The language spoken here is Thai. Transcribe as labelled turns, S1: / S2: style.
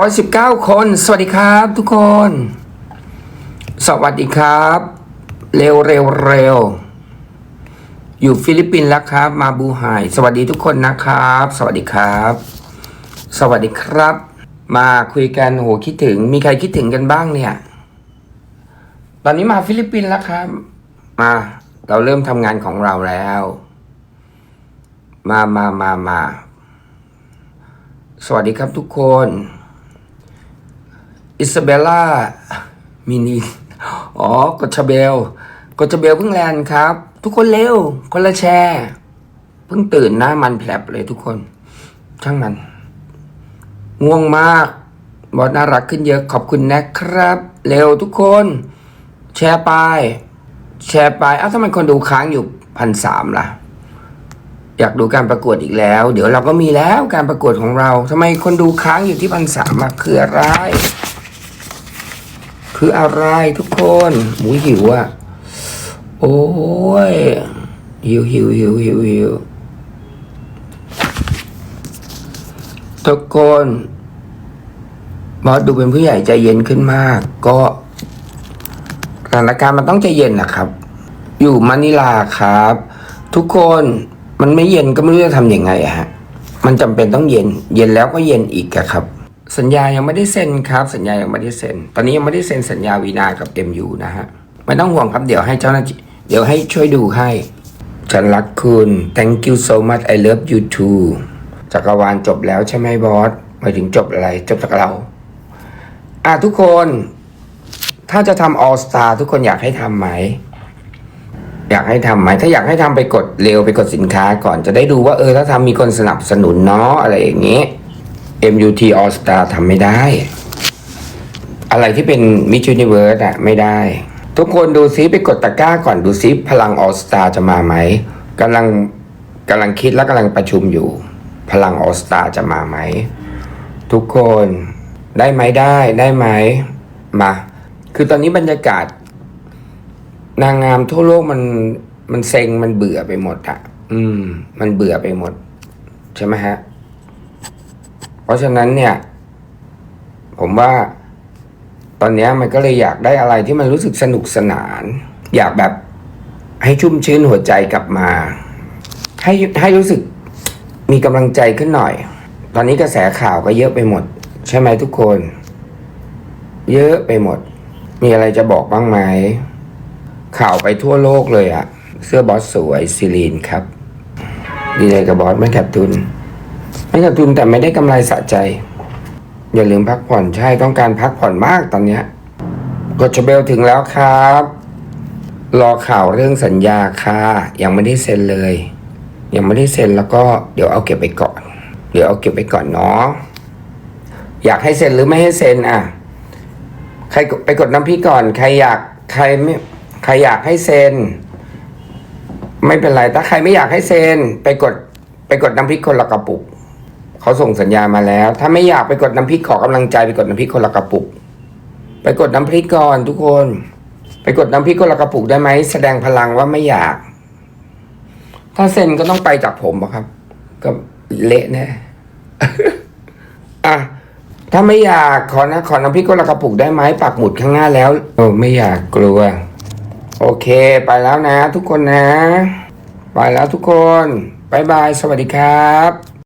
S1: 119 คน สวัสดีครับทุกคน สวัสดีครับ เร็วเร็วเร็วอยู่ฟิลิปปินส์แล้วครับ มาบูไฮสวัสดีทุกคนนะครับ สวัสดีครับ สวัสดีครับ มาคุยกันโหคิดถึง มีใครคิดถึงกันบ้างเนี่ย ตอนนี้มาฟิลิปปินส์แล้วครับ มาเราเริ่มทำงานของเราแล้ว มามามามา สวัสดีครับทุกคน อิซาเบล่ามินีอ๋อกดชาเบลกดชาเบลเพิ่งแลนครับ ทุกคนเร็ว คนละแชร์เพิ่งตื่นหน้ามันแผลบเลยทุกคน ช่างมัน ง่วงมากบอสน่ารักขึ้นเยอะขอบคุณนะครับ เร็วทุกคน แชร์ไป แชร์ไปอ้าวทำไมคนดูค้างอยู่พันสามล่ะ อยากดูการประกวดอีกแล้ว เดี๋ยวเราก็มีแล้วการประกวดของเราทำไมคนดูค้างอยู่ที่พันสามอะคืออะไร คืออะไรทุกคนหมูหิวอะโอ้ย หิวหิวหิวหิวหิวทุกคนบอสดูเป็นผู้ใหญ่ใจเย็นขึ้นมาก ก็สถานการณ์มันต้องใจเย็นนะครับ อยู่มะนิลาครับ ทุกคนมันไม่เย็นก็ไม่รู้จะทำยังไงอะฮะ มันจำเป็นต้องเย็น เย็นแล้วก็เย็นอีกอะครับ สัญญายังไม่ได้เซ็นครับ สัญญายังไม่ได้เซ็น ตอนนี้ยังไม่ได้เซ็นสัญญาวีนากับเอ็มยูนะฮะ ไม่ต้องห่วงครับ เดี๋ยวให้เจ้าหน้าที่ เดี๋ยวให้ช่วยดูให้ ฉันรักคุณ thank you so much I love you too จักรวาลจบแล้วใช่ไหมบอสหมายถึงจบอะไร จบจากเรา อะทุกคน ถ้าจะทำ all star ทุกคนอยากให้ทำไหม อยากให้ทำไหม ถ้าอยากให้ทำไปกดเร็วไปกดสินค้าก่อนจะได้ดูว่าเออถ้าทำมีคนสนับสนุนเนาะอะไรอย่างนี้ MUT All Star ทำไม่ได้ อะไรที่เป็น Miss Universe อะไม่ได้ ทุกคนดูซิไปกดตะกร้าก่อนดูซิพลัง All Star จะมาไหมกำลังกำลังคิดและกำลังประชุมอยู่ พลัง All Star จะมาไหม ทุกคนได้ไหมได้ได้ไหมมา คือตอนนี้บรรยากาศ นางงามทั่วโลกมันมันเซ็งมันเบื่อไปหมดอะอืม มันเบื่อไปหมด ใช่ไหมฮะ ราะฉะนั้นเนี่ย ผมว่า ตอนนี้มันก็เลยอยากได้อะไรที่มันรู้สึกสนุกสนาน อยากแบบให้ชุ่มชื้นหัวใจกลับมา ให้ให้รู้สึกมีกำลังใจขึ้นหน่อย ตอนนี้กระแสข่าวก็เยอะไปหมด ใช่ไหมทุกคน เยอะไปหมด มีอะไรจะบอกบ้างไหม ข่าวไปทั่วโลกเลยอะเสื้อบอสสวยซิลีนครับ ดีเลยกับบอสไม่ขาดทุน ไม่ขาดทุนแต่ไม่ได้กำไรสะใจ อย่าลืมพักผ่อนใช่ต้องการพักผ่อนมากตอนเนี้ยกดชเบลถึงแล้วครับ รอข่าวเรื่องสัญญาค่ะ ยังไม่ได้เซ็นเลย ยังไม่ได้เซ็นแล้วก็เดี๋ยวเอาเก็บไปก่อน เดี๋ยวเอาเก็บไปก่อนเนาะอยากให้เซ็นหรือไม่ให้เซ็นอะ ใครไปกดน้ำพี่ก่อน ใครอยากใครไม่ใครอยากให้เซ็นไม่เป็นไร ถ้าใครไม่อยากให้เซ็นไปกดไปกดน้ำพริกคนละกระปุก เขาส่งสัญญามาแล้ว ถ้าไม่อยากไปกดน้ำพริกขอกำลังใจไปกดน้ำพริกคนละกระปุก ไปกดน้ำพริกก่อนทุกคน ไปกดน้ำพริกคนละกระปุกได้ไหมแสดงพลังว่าไม่อยาก ถ้าเซ็นก็ต้องไปจากผมอะครับ ก็เละแน่อะถ้าไม่อยากขอนะขอน้ำพริกคนละกระปุกได้ไหมปักหมุดข้างหน้าแล้วโอ้ไม่อยากกลัว โอเค ไปแล้วนะ ทุกคนนะ ไปแล้วทุกคนบายบาย สวัสดีครับ